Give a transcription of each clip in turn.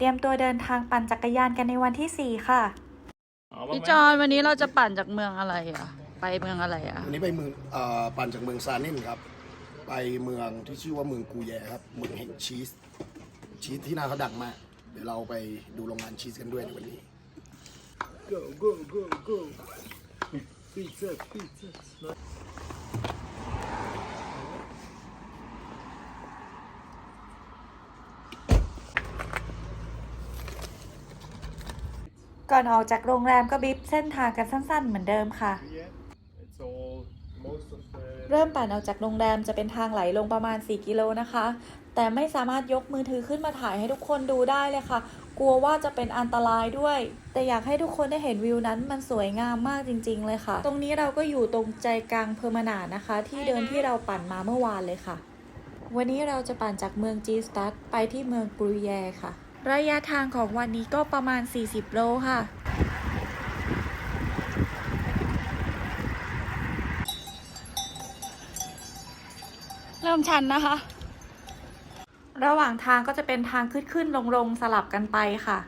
เตรียมตัวเดินทางปั่นจักรยานกันในวันที่ 4 ค่ะพี่จอนวันนี้เราจะปั่นจากเมืองอะไรอะ ไปเมืองอะไรอะ วันนี้ไปเมืองเอ่อปั่นจากเมืองซาเน่นครับ ไปเมืองที่ชื่อว่าเมืองกูแยครับ เมืองแห่งชีส ชีสที่น่าเขาดังมาก เดี๋ยวเราไปดูโรงงานชีสกันด้วยในวันนี้ Go, go, go, go. Pizza, pizza. ก่อนออกจากโรงแรมก็บริฟเส้นทางกันสั้นๆ เหมือนเดิมค่ะ เริ่มปั่นออกจากโรงแรมจะเป็นทางไหลลงประมาณ 4 กิโลนะคะ แต่ไม่สามารถยกมือถือขึ้นมาถ่ายให้ทุกคนดูได้เลยค่ะ กลัวว่าจะเป็นอันตรายด้วย แต่อยากให้ทุกคนได้เห็นวิวนั้นมันสวยงามมากจริง ๆ เลยค่ะ ตรงนี้เราก็อยู่ตรงใจกลางเพอร์มานานะคะ ที่เดินที่เราปั่นมาเมื่อวานเลยค่ะ วันนี้เราจะปั่นจากเมืองจีสตัดไปที่เมืองกรุยแยค่ะ ระยะทางของวันนี้ก็ประมาณ 40 โลค่ะ เริ่มชันนะคะ ระหว่างทางก็จะเป็นทางขึ้นขึ้นลงลงๆสลับกันไปค่ะ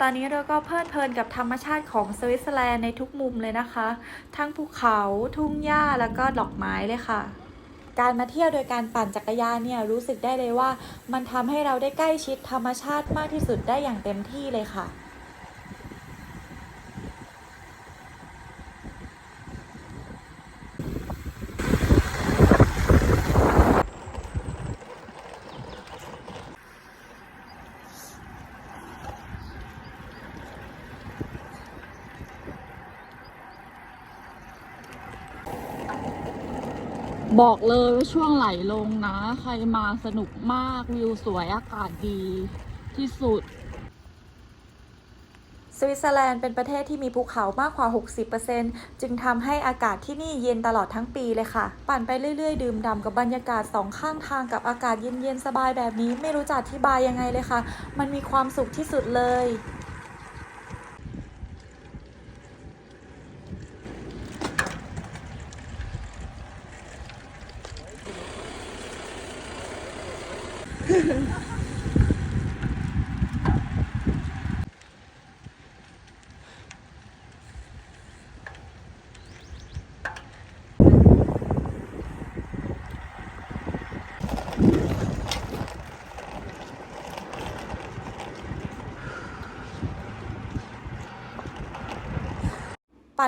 ตอนนี้เราก็เพลิดเพลินกับธรรมชาติของสวิตเซอร์แลนด์ในทุกมุมเลยนะคะ ทั้งภูเขาทุ่งหญ้าแล้วก็ดอกไม้เลยค่ะ การมาเที่ยวโดยการปั่นจักรยานเนี่ยรู้สึกได้เลยว่า มันทำให้เราได้ใกล้ชิดธรรมชาติมากที่สุดได้อย่างเต็มที่เลยค่ะ บอกเลยว่าช่วงไหลลงนะ ใครมาสนุกมากวิวสวยอากาศดีที่สุด สวิตเซอร์แลนด์เป็นประเทศที่มีภูเขามากกว่า 60%จึงทำให้อากาศที่นี่เย็นตลอดทั้งปีเลยค่ะ ปั่นไปเรื่อยๆ ดื่มด่ำกับบรรยากาศสองข้างทางกับอากาศเย็นๆ สบายแบบนี้ไม่รู้จะอธิบายยังไงเลยค่ะ มันมีความสุขที่สุดเลย ปั่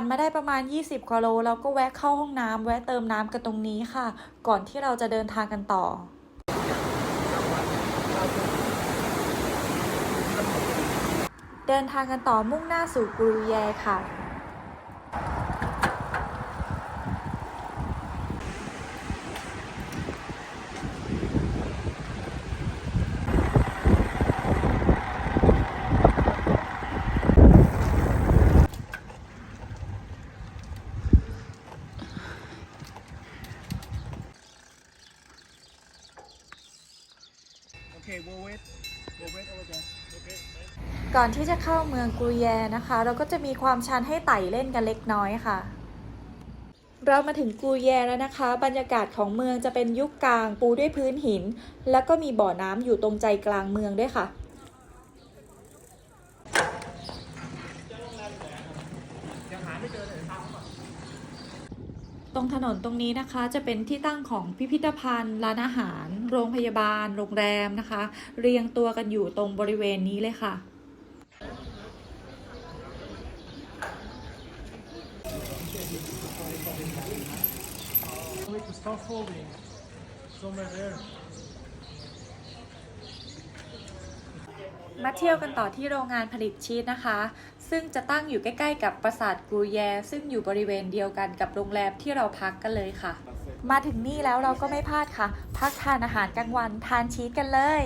นมาได้ประมาณ 20กว่าโลแล้วก็แวะเข้าห้องน้ำแวะเติมน้ำกันตรงนี้ค่ะ ก่อนที่เราจะเดินทางกันต่อ เดินทางกันต่อมุ่งหน้าสู่กรูแยค่ะ Okay, we'll wait. We'll wait over there. Okay. ก่อนที่จะเข้าเมืองกรูแยนะคะ เราก็จะมีความชันให้ไต่เล่นกันเล็กน้อยค่ะ เรามาถึงกูแยแล้วนะคะ บรรยากาศของเมืองจะเป็นยุคกลางปูด้วยพื้นหิน แล้วก็มีบ่อน้ำอยู่ตรงใจกลางเมืองด้วยค่ะ ตรงถนนตรงนี้นะคะจะเป็นที่ตั้งของพิพิธภัณฑ์ร้านอาหาร โรงพยาบาล โรงแรมนะคะ เรียงตัวกันอยู่ตรงบริเวณนี้เลยค่ะมาเที่ยวกันต่อที่โรงงานผลิตชีสนะคะ ซึ่งจะตั้งอยู่ใกล้ ๆ กับปราสาทกูแย ซึ่งอยู่บริเวณเดียวกันกับโรงแรมที่เราพักกันเลยค่ะ มาถึงนี่แล้วเราก็ไม่พลาดค่ะ พักทานอาหารกลางวันทานชีสกันเลย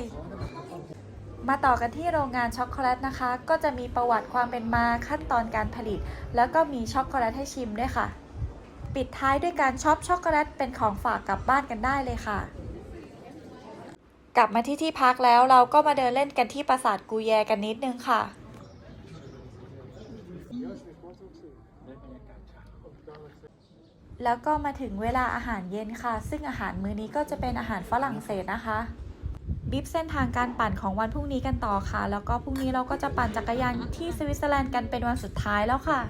มาต่อกันที่โรงงานช็อกโกแลตนะคะ ก็จะมีประวัติความเป็นมาขั้นตอนการผลิต แล้วก็มีช็อกโกแลตให้ชิมด้วยค่ะ ปิดท้ายด้วยการช็อปช็อกโกแลตเป็นของฝากกลับบ้านกันได้เลยค่ะกลับมาที่ที่พักแล้วเราก็มาเดินเล่นกันที่ปราสาทกูแยกันนิดนึงค่ะ แล้วก็มาถึงเวลาอาหารเย็นค่ะ ซึ่งอาหารมื้อนี้ก็จะเป็นอาหารฝรั่งเศสนะคะบิฟเส้นทางการปั่นของวันพรุ่งนี้กันต่อค่ะ แล้วก็พรุ่งนี้เราก็จะปั่นจักรยานที่สวิตเซอร์แลนด์กันเป็นวันสุดท้ายแล้วค่ะ